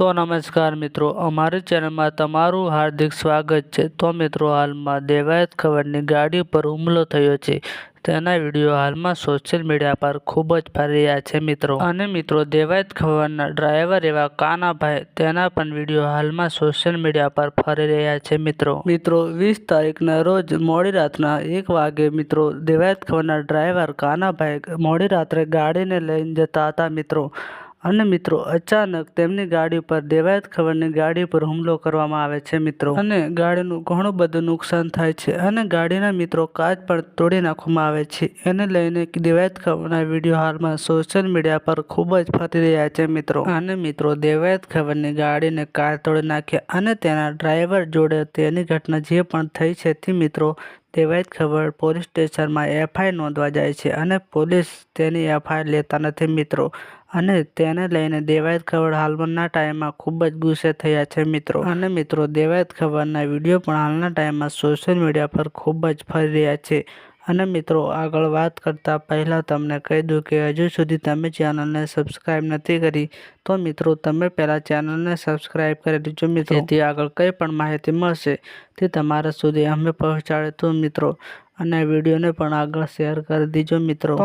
તો નમસ્કાર મિત્રો, અમારી ચેનલમાં તમારું હાર્દિક સ્વાગત છે. તો મિત્રો, હાલમાં દેવાયત ખબરની ગાડી પર હુમલો થયો છે. તેના વીડિયો હાલમાં સોશિયલ મીડિયા પર ખૂબ જ ફરી રહ્યા છે મિત્રો. અને મિત્રો, દેવાયત ખબરના ડ્રાઈવર એવા કાનાભાઈ, તેના પણ વીડિયો હાલમાં સોશિયલ મીડિયા પર ફરી રહ્યા છે મિત્રો. મિત્રો, વીસ તારીખના રોજ મોડી રાતના એક વાગે મિત્રો, દેવાયત ખબરના ડ્રાઈવર કાનાભાઈ મોડી રાત્રે ગાડીને લઈને જતા હતા મિત્રો. અને મિત્રો, અચાનક તેમની ગાડી પર દેવાયત ખબરની ગાડી પર હુમલો કરવામાં આવે છે, મિત્રો. અને ગાડીનું ઘણું બધું નુકસાન થાય છે અને ગાડીના મિત્રો કાચ પણ તોડી નાખવામાં આવે છે. એને લઈને દેવાયત ખબરના વીડિયો હાલમાં સોશિયલ મીડિયા પર ખૂબ જ ફરી રહ્યા છે, મિત્રો. અને મિત્રો, દેવાયત ખબરની ગાડીને કાર તોડી નાખી અને તેના ડ્રાઈવર જોડે તેની ઘટના જે પણ થઈ છે તે, મિત્રો, દેવાયત ખબર પોલીસ સ્ટેશનમાં એફઆઈઆર નોંધવા જાય છે અને પોલીસ તેની એફઆઈઆર લેતા નથી, મિત્રો. અને તેને લઈને દેવાયત ખબર હાલના ટાઈમમાં ખૂબ જ ગુસ્સે થયા છે મિત્રો. અને મિત્રો, દેવાયત ખબરના વીડિયો પણ હાલના ટાઈમમાં સોશિયલ મીડિયા પર ખૂબ જ ફરી રહ્યા છે. અને મિત્રો, આગળ વાત કરતાં પહેલાં તમને કહી દઉં કે હજુ સુધી તમે ચેનલને સબસ્ક્રાઈબ નથી કરી, તો મિત્રો, તમે પહેલાં ચેનલને સબસ્ક્રાઈબ કરી દેજો મિત્રો. જેથી આગળ કંઈ પણ માહિતી મળશે તે તમારા સુધી અમે પહોંચાડે તો મિત્રો. અને વિડીયોને પણ આગળ શેર કરી દીજો મિત્રો.